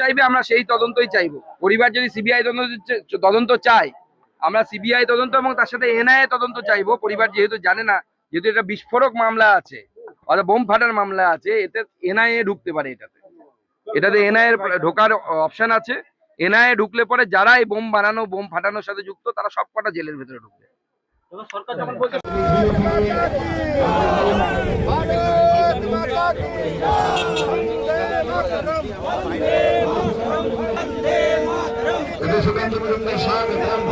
চাইবে আমরা সেই তদন্তই চাইব। পরিবার যদি সিবিআই তদন্ত তদন্ত চায় আমরা সিবিআই তদন্ত এবং তার সাথে এনআইএ তদন্ত চাইব। পরিবার যেহেতু জানে না যেহেতু এটা বিস্ফোরক মামলা আছে অর্থাৎ বোম ফাটার মামলা আছে এতে এনআইএ ঢুকতে পারে এটাতে। এটাতে এনআইএ ঢোকার অপশন আছে। এনআইএ ঢুকলে পরে যারা এই বোম বানানো বোম ফাটানোর সাথে যুক্ত তারা সবকটা জেলের ভেতরে ঢুকবে। శుభేంద్ర మజుందార్ స్వాగతం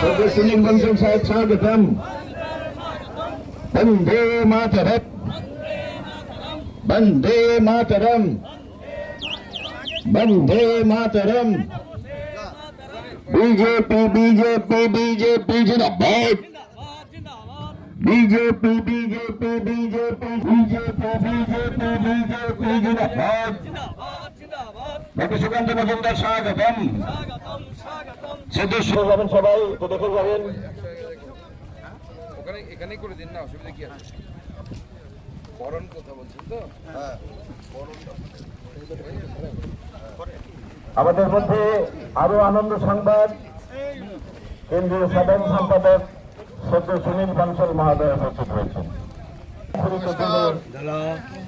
professor Sunil Bansal Saheb BJP BJP BJP जिंदाबाद BJP BJP BJP BJP BJP BJP जिंदाबाद डॉक्टर सुगंध मजुमदार स्वागतम যাবেন সবাই তো দেখে যাবেন ওখানে এখানেই করে দিন না অসুবিধা কি আছে? বরণ কথা বলছেন তো? আমাদের মধ্যে আরও আনন্দ সংবাদ। কেন্দ্রীয় সাধারণ সম্পাদক সদ্য সুনীল বানসল মহোদয় উপস্থিত হয়েছেন।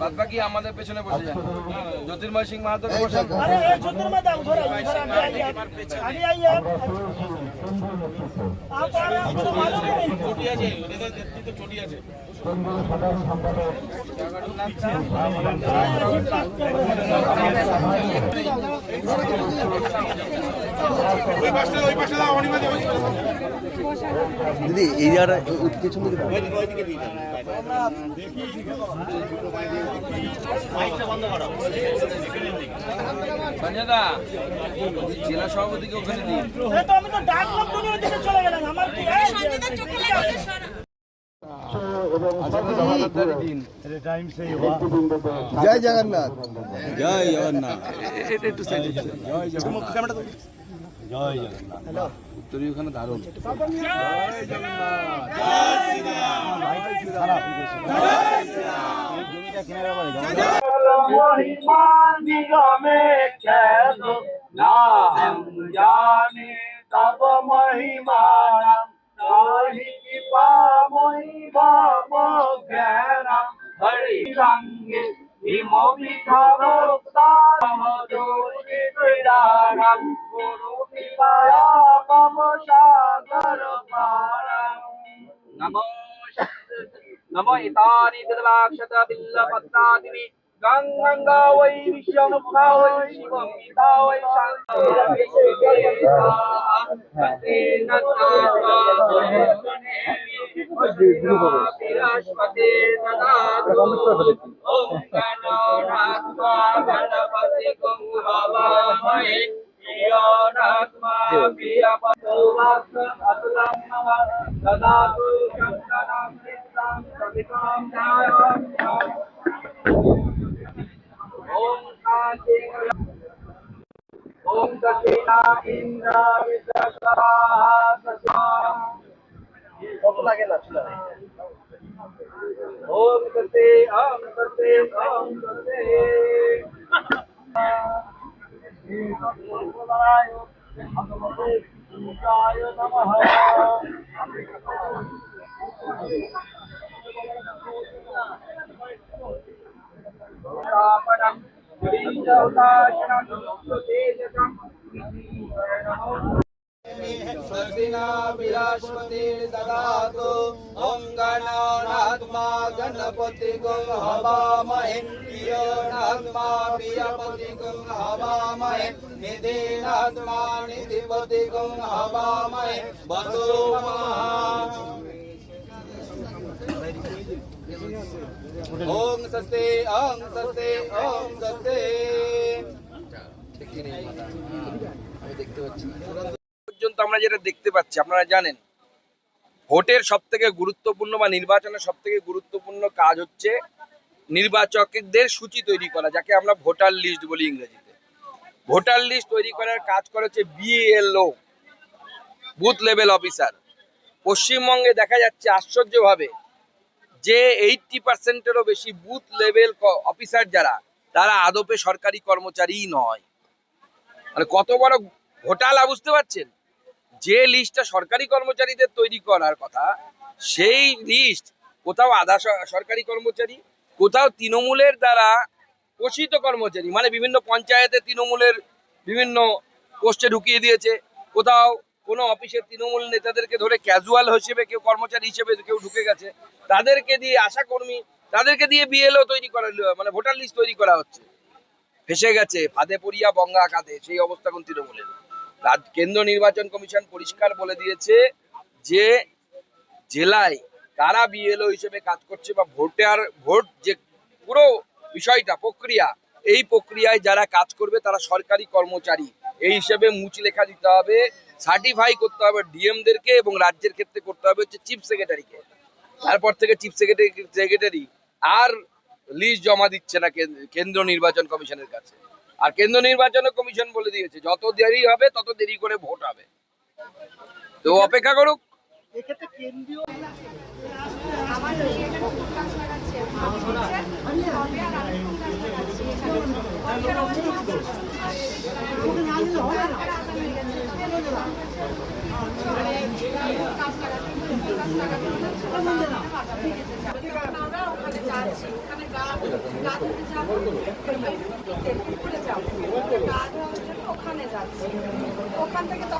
বাদবাকি আমাদের পেছনে বসে যান। জ্যোতির্ময় সিং মাহাতো বসেন দিদি এই জায়গাটা পেছন দেখি। জেলা সভাপতিকে ওখানে আচ্ছা, আচ্ছা, আচ্ছা, জয় জগন্নাথ। জয় জগন্নাথ। জয় জগন্নাথ। জয় জগন্নাথ। তরিখানা দারুণ। তব মহিমা মহিমা জ্ঞান হরি রঙ্গে বিমমি খরস্তারমযোগিরাণং গুরু নিবায়া মম সাগর পারং নমো নমো ইতানি দলাক্ষত বিল্ল পত্রাদিনি গঙ্গা ওই বিশ্বমুখা ওই শিবম ইতা ওই শান্ত বিশ্বকেতা ভক্তি নতা सवितां न्यायम् ॐ शान्ति ॐ दक्षिणा इन्द्र কত লাগে না ওম কতে ওম কতে ওম কতে নমঃ रापणं श्रीजौदाशनं सुतेजकं स्वस्तिना विरास्पतिर्ददातु ॐ गणानात्मा गणपतिगुं हवामहे प्रियोनात्मा प्रियपतिगुं हवामहे निधिनात्मा निधिपतिगुं हवामहे वसो ॐ स्वस्ति ॐ स्वस्ति ॐ स्वस्ति আমি দেখতে পাচ্ছি না পর্যন্ত আমরা যেটা দেখতে পাচ্ছি, আপনারা জানেন, ভোটের সব থেকে গুরুত্বপূর্ণ বা নির্বাচনের সব থেকে গুরুত্বপূর্ণ কাজ হচ্ছে নির্বাচকদের সূচি তৈরি করা, যাকে আমরা ভোটার লিস্ট বলি ইংরেজিতে। ভোটার লিস্ট তৈরি করার কাজ করে হচ্ছে বিএলও বুথ লেভেল অফিসার। পশ্চিমবঙ্গে দেখা যাচ্ছে আশ্চর্যভাবে যে এইটটি পার্সেন্টেরও বেশি বুথ লেভেল অফিসার যারা, তারা আদপে সরকারি কর্মচারীই নয়। মানে কত বড় ঘোটালা বুঝতে পারছেন? যে লিস্টটা সরকারি কর্মচারীদের তৈরি করার কথা, সেই লিস্ট কোথাও আধা সরকারি কর্মচারী, কোথাও তৃণমূলের দ্বারা পোষিত কর্মচারী মানে বিভিন্ন পঞ্চায়েতে তৃণমূলের বিভিন্ন পোস্টে ঢুকিয়ে দিয়েছে, কোথাও কোনো অফিসের তৃণমূল নেতাদেরকে ধরে ক্যাজুয়াল হিসেবে কেউ কর্মচারী হিসেবে কেউ ঢুকে গেছে, তাদেরকে দিয়ে আশা কর্মী, তাদেরকে দিয়ে বিএলও তৈরি করা মানে ভোটার লিস্ট তৈরি করা হচ্ছে। ফেসে গেছে, ফাঁদে পড়িয়া বঙ্গা কাঁধে সেই অবস্থা কোন তৃণমূলের। কেন্দ্র নির্বাচন কমিশন পরিষ্কার বলে দিয়েছে যে জেলায় কারা বিএলও হিসেবে কাজ করছে বা ভোটার ভোট যে পুরো বিষয়টা, প্রক্রিয়া, এই প্রক্রিয়ায় যারা কাজ করবে তারা সরকারি কর্মচারী। এই হিসেবে মুচ লেখা দিতে হবে সার্টিফাই করতে হবে ডিএমদেরকে এবং রাজ্যের ক্ষেত্রে করতে হবে হচ্ছে চিফ সেক্রেটারিকে তারপর থেকে চিফ সেক্রেটারি সেক্রেটারি আর লিস্ট জমা দিচ্ছে না কেন্দ্র নির্বাচন কমিশনের কাছে। আর কেন্দ্র নির্বাচন কমিশন বলে দিয়েছে যত দেরি হবে তত দেরি করে ভোট হবে। তো অপেক্ষা করুক। আমার এখানে কুকুর গাছ লাগাচ্ছে মা বলছে হবে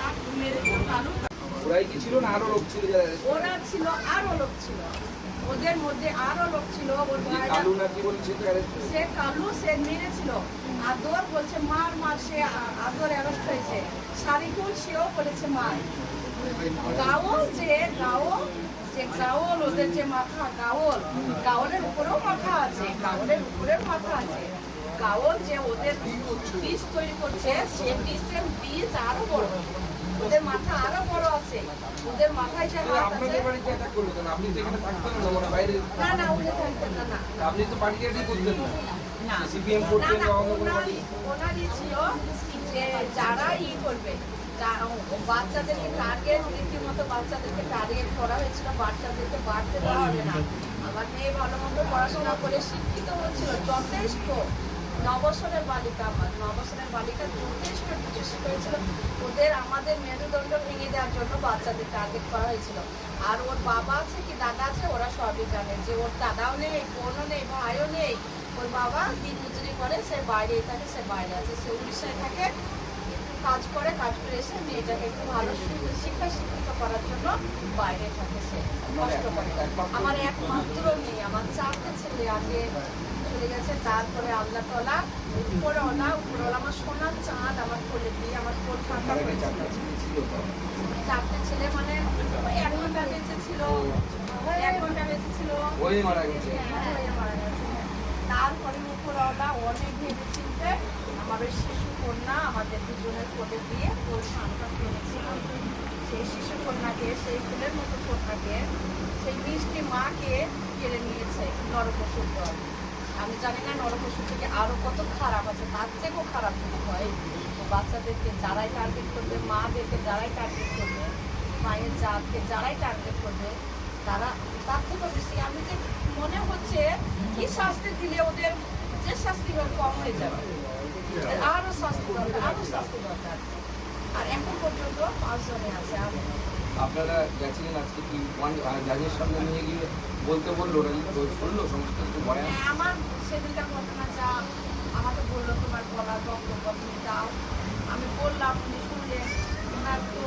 দিল আনোয়ারের বেটা সারিকুল বলছে দে দে, মেরে দে মেরে দে আর মেরে দিল কালু ওরাই কি ছিল না আরও লোক ছিল ওরা ছিল আরও লোক ছিল। ওদের মধ্যে আরও লোক ছিল ওর কালু না বলছে তো arrest করেছে। সে কালু সে মেরেছিল। আদর বলছে মার মার সে আদর অ্যারেস্ট হয়েছে। সারিকুল সেও বলেছে মার। গাওল যে গাওল যে গাওল ওদের যে মাথা গাওল। গাওলের উপরেও মাথা আছে গাওলের উপরেও মাথা আছে। গাওল যে ওদের বীজ তৈরি করছে সে বীজের বীজ আরও বড়। ওদের মাথা আরও বড় আছে। ওদের মাথায় যে হাত আছে। বাড়িতে অ্যাটাক করল কেন? আপনি তো এখানে থাকতেন না মানে বাইরে না না উনি থাকতেন না। না আপনি তো পার্টি আইডি করতেন না। না। সিপিএম করতেন না অন্য কোনো ওনারই ওনারই ছিল যে যারা ই করবে বাচ্চাদেরকে টার্গেট রীতিমতো বাচ্চাদেরকে টার্গেট করা হয়েছিল বাচ্চাদেরকে বাড়তে দেওয়া হবে না। আমার মেয়ে ভালো মন্দ পড়াশোনা করে শিক্ষিত হয়েছিল যথেষ্ট। নবসরের বালিকা আমার। নবসরের বালিকা যথেষ্ট কিছু শিখেছিল ওদের আমাদের মেরুদণ্ড ভেঙে দেওয়ার জন্য বাচ্চাদের টার্গেট করা হয়েছিল। আর ওর বাবা আছে কি দাদা আছে ওরা সবই জানে যে ওর দাদাও নেই বোনও নেই ভাইও নেই। ওর বাবা দিন মজুরি করে সে বাইরে থাকে সে বাইরে আছে। সে উড়িষ্যায় থাকে কাজ করে কাজ করে এসে মেয়েটাকে একটু ভালো শিক্ষা শিক্ষিত করার জন্য বাইরে থাকে সে। কষ্ট করে। আমার একমাত্র মেয়ে আমার চারটে ছেলে আগে চলে গেছে তারপরে আল্লাহ তলা উপরওয়ালা উপরওয়ালা আমার সোনার চাঁদ আমার কোলে দিয়ে আমার কোল ঠান্ডা করেছিল চারটে ছেলে মানে এক ঘণ্টা বেঁচে ছিল এক ঘণ্টা বেঁচে ছিল। ওই মারা গেছে। হ্যাঁ, মারা গেছে। তারপরে উপরওয়ালা অনেক ভেবে চিনতে আমার ওই শিশু কন্যা আমাদের দুজনের কোলে দিয়ে ওর সন্তান করেছিল। সেই শিশু কন্যাকে সেই ফুলের মতো কন্যাকে সেই মিষ্টি মাকে কেড়ে নিয়েছে দল। আমি জানি না নরপশু থেকে আরও কত খারাপ আছে, তার থেকেও খারাপ হয়। তো বাচ্চাদেরকে যারাই টার্গেট করবে, মাদেরকে যারাই টার্গেট করবে, মায়ের জাতকে যারাই টার্গেট করবে, তারা তার থেকেও বেশি। আমি যে মনে হচ্ছে কি শাস্তি দিলে ওদের যে শাস্তি হোক কম হয়ে যাবে। আরও শাস্তি দরকার, আরও শাস্তি দরকার। আর এখন পর্যন্ত পাঁচজনে আছে, আর। আপনারা গেছিলেন আজকে কি ওয়ান জাজের সামনে নিয়ে গিয়ে বলতে বলল ওরা তো শুনলো সমস্ত কিছু বয়ান। হ্যাঁ, আমার সেদিনকার ঘটনা যা আমাকে বলল তোমার বলার বক্তব্য তুমি দাও। আমি বললাম উনি শুনলেন ওনার তো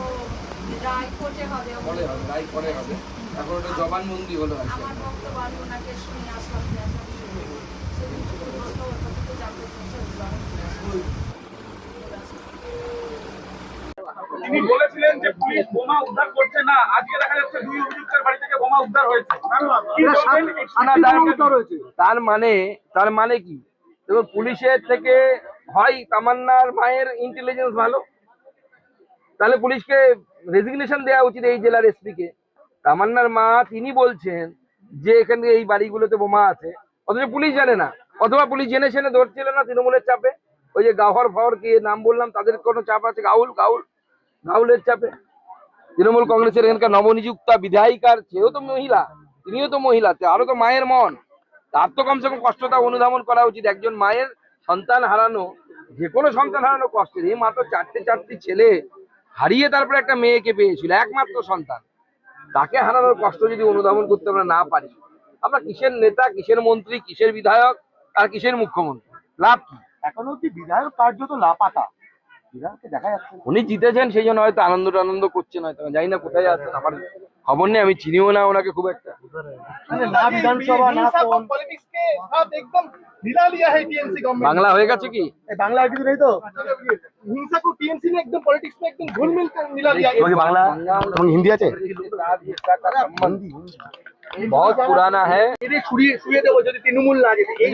রায় কোর্টে হবে পরে হবে রায় পরে হবে। এখন ওটা জবানবন্দি হলো আমার বক্তব্য আমি ওনাকে শুনে আসলাম সেদিন জানতে বোমা উদ্ধার করছে না আজকে দেখা যাচ্ছে দুই অভিযুক্তের বাড়ি থেকে বোমা উদ্ধার হয়েছে। কি বলবেন? না, তার- তার মানে তার মানে কি? দেখুন পুলিশের থেকে হয় তামান্নার মায়ের ইন্টেলিজেন্স ভালো। তাহলে পুলিশকে রেজিগনেশন দেওয়া উচিত এই জেলার এসপি কে। তামান্নার মা তিনি বলছেন যে এখানে এই বাড়িগুলোতে বোমা আছে। অথচ পুলিশ জানে না। অথবা পুলিশ জেনে শুনে ধরছিল না তৃণমূলের চাপে। ওই যে গাহর ফাহর কি নাম বললাম তাদের কোনো চাপ আছে? গাউল গাউল গাউলের চাপে। তৃণমূল কংগ্রেসের এখানকার নবনিযুক্তা বিধায়িকার, সেও তো মহিলা, তিনিও তো মহিলা, তে আরও তো মায়ের মন। তার তো কমসে কম কষ্টটা অনুধাবন করা উচিত। একজন মায়ের সন্তান হারানো, যে কোনো সন্তান হারানো কষ্টের। এই মাত্র তো চারটে চারটি ছেলে হারিয়ে তারপরে একটা মেয়েকে পেয়েছিল, একমাত্র সন্তান। তাকে হারানোর কষ্ট যদি অনুধাবন করতে আমরা না পারি, আমরা কিসের নেতা, কিসের মন্ত্রী, কিসের বিধায়ক, আর কিসের মুখ্যমন্ত্রী? লাভ কি? এখনও কি বিধায়ক কার্য কার্যত লাপাতা। বিধায়ককে দেখা যাচ্ছে না। উনি জিতেছেন সেই জন্য হয়তো আনন্দ আনন্দ করছেন হয়তো জানি না কোথায় আছেন আমার খবর নেই আমি চিনিও না ওনাকে খুব একটা মানে না বিধানসভা না কোন पॉलिटिक्स के अब एकदम मिला लिया है टीएमसी गवर्नमेंट বাংলা হয়ে গেছে কি এই বাংলা আর কিছু নেই তো हिंसा को टीएमसी ने एकदम पॉलिटिक्स में एकदम घुल मिल कर मिला लिया है বাংলা এবং হিন্দি আছে बहुत पुराना है এদের ছুড়িয়ে শুয়ে দেবো যদি তৃণমূল না যেতে এই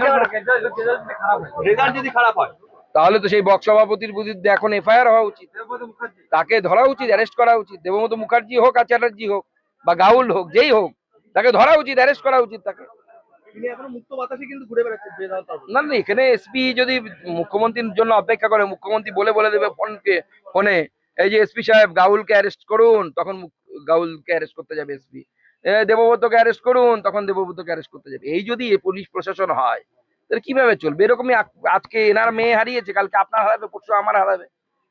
রেজাল্ট যদি খারাপ হয় তাহলে তো সেই বক্স সভাপতির বিরুদ্ধে এখন এফআইআর হওয়া উচিত। তাকে ধরা উচিত অ্যারেস্ট করা উচিত। দেবমতো মুখার্জি হোক আর চ্যাটার্জি হোক বা গাউল হোক যেই হোক তাকে ধরা উচিত অ্যারেস্ট করা উচিত তাকে। না না এখানে এসপি যদি মুখ্যমন্ত্রীর জন্য অপেক্ষা করে মুখ্যমন্ত্রী বলে বলে দেবে ফোনকে ফোনে এই যে এসপি সাহেব গাউলকে অ্যারেস্ট করুন তখন গাউলকে অ্যারেস্ট করতে যাবে এসপি দেবব্রতকে অ্যারেস্ট করুন তখন দেবব্রতকে অ্যারেস্ট করতে যাবে। এই যদি পুলিশ প্রশাসন হয় তাহলে কীভাবে চলবে? এরকমই আজকে এনার মেয়ে হারিয়েছে কালকে আপনার হারাবে পরশু আমার হারাবে।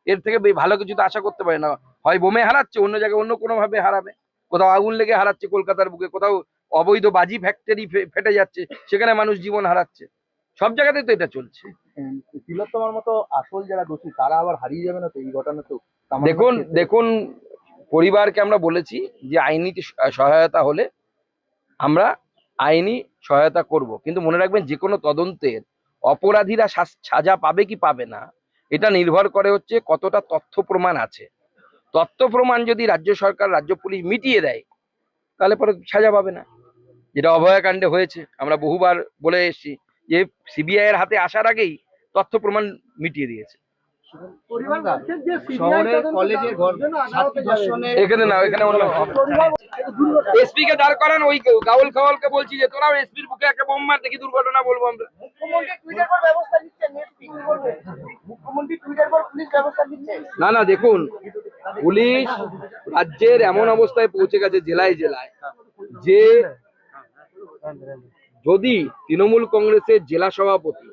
এর থেকে ভালো কিছু তো আশা করতে পারে না। হয় বোমে হারাচ্ছে অন্য জায়গায় অন্য কোনো ভাবে হারাবে। কোথাও আগুন লেগে হারাচ্ছে কলকাতার বুকে কোথাও অবৈধ বাজি ফ্যাক্টরি ফেটে যাচ্ছে সেখানে মানুষ জীবন হারাচ্ছে। সব জায়গাতে তো এটা চলছে। তিলোত্তমার মতো আসল যারা দোষী তারা আবার হারিয়ে যাবে না তো? এই ঘটনা তো দেখুন দেখুন পরিবারকে আমরা বলেছি যে আইনি সহায়তা হলে আমরা আইনি সহায়তা করব। কিন্তু মনে রাখবেন যে কোনো তদন্তের অপরাধীরা সাজা পাবে কি পাবে না, এটা নির্ভর করে হচ্ছে কতটা তথ্য প্রমাণ আছে। তথ্য প্রমাণ যদি রাজ্য সরকার, রাজ্য পুলিশ মিটিয়ে দেয়, তাহলে পরে সাজা পাবে না। যেটা অভয়াকাণ্ডে হয়েছে, আমরা বহুবার বলে এসেছি যে, সিবিআই এর হাতে আসার আগেই তথ্য প্রমাণ মিটিয়ে দিয়েছে। শহরে কলেজে ছাত্রী ধর্ষণে এখানে না এখানে অন্য এসপি কে দাঁড় করান ওই গাউল খাওয়ালকে বলছি যে তোরাও এসপির বুকে একটা বোম মার দেখি দুর্ঘটনা বলব আমরা। মুখ্যমন্ত্রী টুইটার পর ব্যবস্থা নিচ্ছেন এসপি কি বলবে? মুখ্যমন্ত্রী টুইটার পর পুলিশ ব্যবস্থা নিচ্ছে? না না দেখুন পুলিশ রাজ্যের এমন অবস্থায় পৌঁছে গেছে জেলায় জেলায় যে যদি তৃণমূল কংগ্রেসের জেলা সভাপতি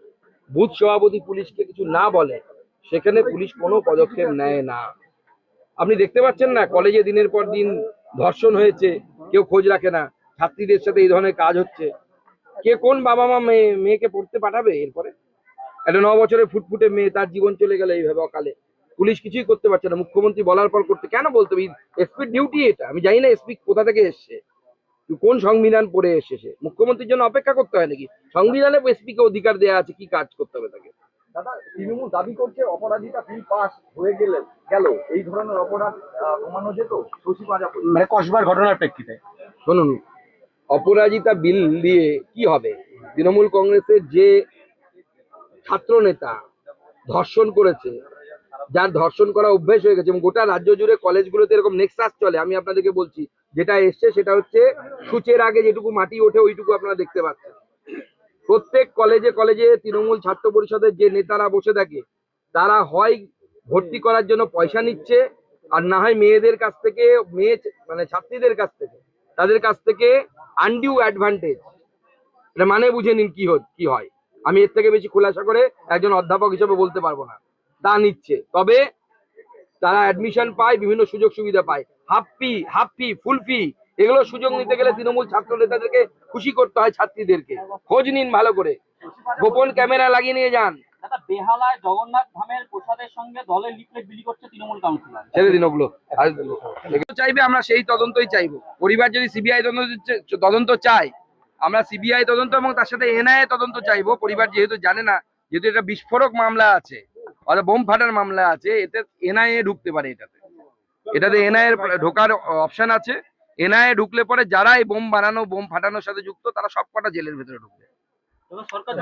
বুথ সভাপতি পুলিশকে কিছু না বলে সেখানে পুলিশ কোনো পদক্ষেপ নেয় না। আপনি দেখতে পাচ্ছেন না, কলেজে দিনের পর দিন ধর্ষণ হয়েছে, কেউ খোঁজ রাখে না, ছাত্রীদের সাথে এই ধরনের কাজ হচ্ছে। কে কোন বাবা মা মেয়ে, মেয়েকে পড়তে পাঠাবে এরপরে? একটা ন বছরের ফুটফুটে মেয়ে, তার জীবন চলে গেল এইভাবে অকালে। পুলিশ কিছুই করতে পারছে না। মুখ্যমন্ত্রী বলার পর করতে কেন বলতে হবে? এসপির ডিউটি এটা। আমি জানি না এসপি কোথা থেকে এসছে। কোন সংবিধান পড়ে এসেছে? মুখ্যমন্ত্রীর জন্য অপেক্ষা করতে হয় নাকি? সংবিধানে এসপি কে অধিকার দেওয়া আছে, কি কাজ করতে হবে তাকে? দাদা তৃণমূল দাবি করছে অপরাধীটা বিল পাস হয়ে গেলে গেল। এই ধরনের অপরাধ কমানো যেত মানে কসবার ঘটনার প্রেক্ষিতে? শুনুন অপরাজিতা বিল দিয়ে কি হবে? তৃণমূল কংগ্রেসের যে ছাত্র নেতা ধর্ষণ করেছে যার ধর্ষণ করা অভ্যেস হয়ে গেছে এবং গোটা রাজ্য জুড়ে কলেজগুলোতে এরকম নেক্সাস চলে আমি আপনাদেরকে বলছি যেটা এসছে সেটা হচ্ছে সূচের আগে যেটুকু মাটি ওঠে ওইটুকু আপনারা দেখতে পাচ্ছেন। প্রত্যেক কলেজে কলেজে তৃণমূল ছাত্র পরিষদের যে নেতারা বসে থাকে, তারা হয় ভর্তি করার জন্য পয়সা নিচ্ছে, আর না হয় মেয়েদের কাছ থেকে, মেয়ে মানে ছাত্রীদের কাছ থেকে, তাদের কাছ থেকে আনডিউ অ্যাডভান্টেজ এটা মানে বুঝে নিন কি কি হয়। আমি এর থেকে বেশি খোলাসা করে একজন অধ্যাপক হিসেবে বলতে পারব না। তা নিচ্ছে। তবে তারা অ্যাডমিশন পায়, বিভিন্ন সুযোগ সুবিধা পায়। হাফ ফি হাফ ফি ফুল ফি এগুলো সুযোগ নিতে গেলে তৃণমূল ছাত্র নেতাদেরকে খুশি করতে হয় ছাত্রীদেরকে। খোঁজ নিন ভালো করে। গোপন ক্যামেরা লাগিয়ে নিয়ে যান। দাদা বেহালায় জগন্নাথ ধামের প্রসাদের সঙ্গে দলের লিফলেট বিলি করছে তৃণমূল কাউন্সিলর ছেড়ে দিন ওগুলো। চাইবে আমরা সেই তদন্তই চাইব। পরিবার যদি সিবিআই তদন্ত তদন্ত চায় আমরা সিবিআই তদন্ত এবং তার সাথে এনআইএ তদন্ত চাইব। পরিবার যেহেতু জানে না যেহেতু এটা বিস্ফোরক মামলা আছে অর্থাৎ বোম ফাটার মামলা আছে এতে এনআইএ ঢুকতে পারে এটাতে। এটাতে এনআইএ ঢোকার অপশন আছে। এনআইএ ঢুকলে পরে যারা এই বোম বানানো, বোম ফাটানোর সাথে যুক্ত, তারা সব কটা জেলের ভেতরে ঢুকবে। সরকার